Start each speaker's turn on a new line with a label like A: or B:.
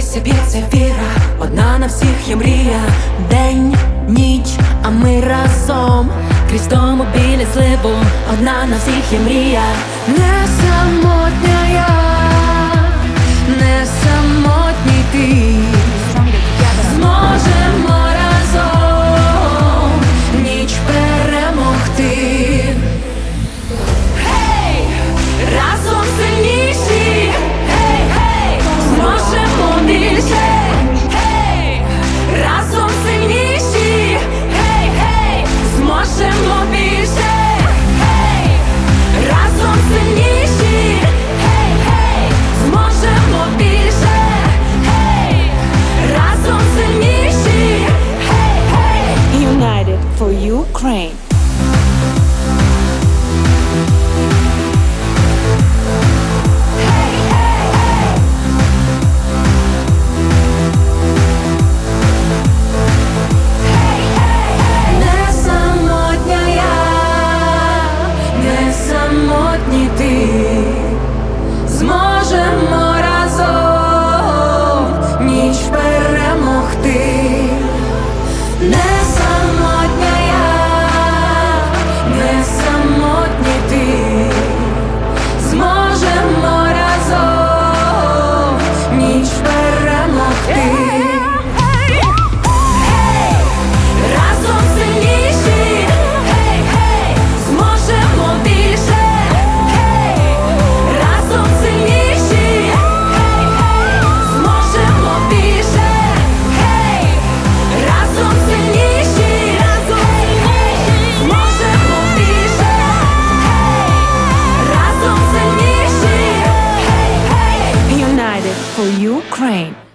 A: при собі це віра, одна на всіх є мрія, день, ніч, а ми разом. Крізь тому біля зливу, одна на всіх є мрія, не самотня я.
B: For Ukraine.
A: Не самотня я, не самотній ти,
B: for Ukraine.